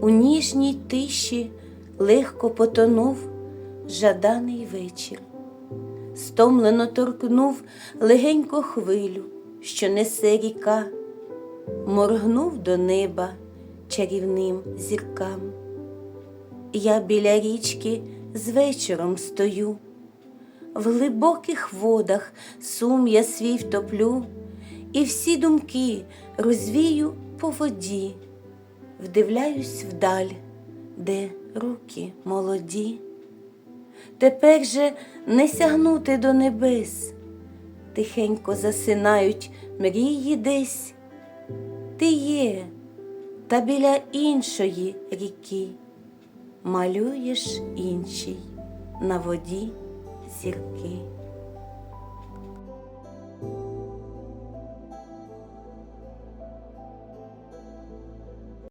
У ніжній тиші легко потонув жаданий вечір, стомлено торкнув легенько хвилю, що несе ріка, моргнув до неба чарівним зіркам. Я біля річки з вечором стою, в глибоких водах сум я свій втоплю, і всі думки розвію по воді, вдивляюсь вдаль, де руки молоді. Тепер же не сягнути до небес, тихенько засинають мрії десь. Ти є, та біля іншої ріки малюєш іншій на воді зірки.